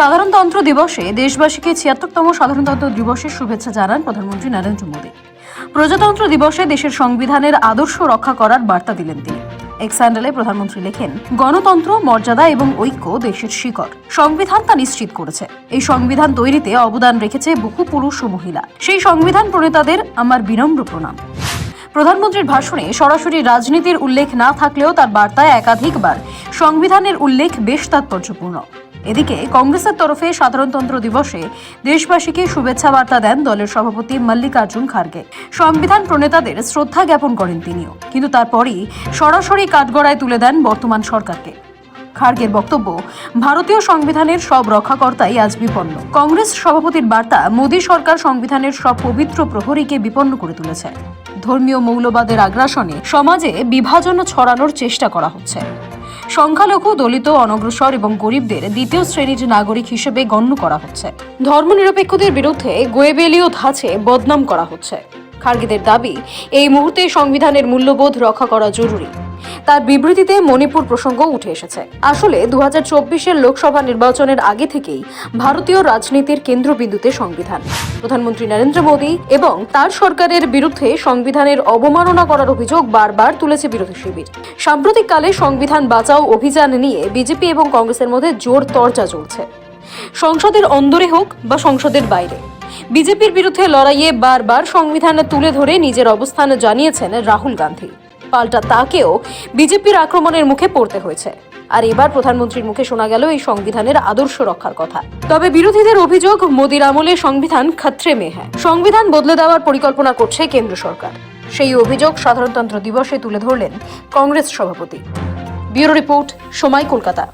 সাধারণতন্ত্র দিবসে দেশবাসীকে ছিয়াত্তরতম সাধারণতন্ত্র দিবসের শুভেচ্ছা জানান প্রধানমন্ত্রী নরেন্দ্র মোদী। প্রজাতন্ত্র দিবসে দেশের সংবিধানের আদর্শ রক্ষা করার বার্তা দিলেন তিনি। এক স্যান্ডেলে প্রধানমন্ত্রী লেখেন, গণতন্ত্র, মর্যাদা এবং ঐক্য দেশের শিকড়। সংবিধান তা নিশ্চিত করেছে। এই সংবিধান তৈরিতে অবদান রেখেছে বহু পুরুষ ও মহিলা। সেই সংবিধান প্রণেতাদের আমার বিনম্র প্রণাম। প্রধানমন্ত্রীর ভাষণে সরাসরি রাজনীতির উল্লেখ না থাকলেও তার বার্তায় একাধিকবার, সংবিধানের উল্লেখ বেশ তাৎপর্যপূর্ণ। এদিকে কংগ্রেসের তরফে সাধারণতন্ত্র দিবসে দেশবাসীকে শুভেচ্ছা বার্তা দেন দলের সভাপতি মল্লিকার্জুন খার্গে। সংবিধান প্রণেতাদের শ্রদ্ধা জ্ঞাপন করেন তিনিও। কিন্তু তারপরই সরাসরি কাঠগড়ায় তুলে দেন বর্তমান সরকারকে। খার্গের বক্তব্য, ভারতীয় সংবিধানের সব রক্ষাকর্তাই আজ বিপন্ন। কংগ্রেস সভাপতির বার্তা মোদী সরকার সংবিধানের সব পবিত্র প্রহরীকে বিপন্ন করে তুলেছে। ধর্মীয় মৌলবাদের আগ্রাসনে সমাজে বিভাজন ছড়ানোর চেষ্টা করা হচ্ছে। সংখ্যালঘু, দলিত, অনগ্রসর এবং গরিবদের দ্বিতীয় শ্রেণির নাগরিক হিসেবে গণ্য করা হচ্ছে। ধর্মনিরপেক্ষদের বিরুদ্ধে গোয়েবেলিও ধাঁচে বদনাম করা হচ্ছে। খার্গিদের দাবি, এই মুহূর্তে সংবিধানের মূল্যবোধ রক্ষা করা জরুরি। তার বিবৃতিতে মণিপুর প্রসঙ্গ উঠে এসেছে। আসলে দু হাজার লোকসভা নির্বাচনের আগে থেকেই ভারতীয় রাজনীতির কেন্দ্রবিন্দুতে সংবিধান। প্রধানমন্ত্রী নরেন্দ্র মোদী এবং তার সরকারের বিরুদ্ধে সংবিধানের অবমাননা করার অভিযোগ বারবার তুলেছে বিরোধী শিবির। সাম্প্রতিককালে সংবিধান বাঁচাও অভিযান নিয়ে বিজেপি এবং কংগ্রেসের মধ্যে জোর তর্জা চলছে। সংসদের অন্দরে হোক বা সংসদের বাইরে, বিজেপির বিরুদ্ধে লড়াইয়ে বারবার সংবিধান তুলে ধরে নিজের অবস্থান জানিয়েছেন রাহুল গান্ধী। পাল্টা তাকেও বিজেপির আক্রমণের মুখে পড়তে হয়েছে। আর এবার প্রধানমন্ত্রীর মুখে শোনা গেল এই সংবিধানের আদর্শ রক্ষার কথা। তবে বিরোধীদের অভিযোগ, মোদির আমলে সংবিধান খাত্রে মে হ্যাঁ সংবিধান বদলে দেওয়ার পরিকল্পনা করছে কেন্দ্র সরকার। সেই অভিযোগ সাধারণতন্ত্র দিবসে তুলে ধরলেন কংগ্রেস সভাপতি। ব্যুরো রিপোর্ট, সময় কলকাতা।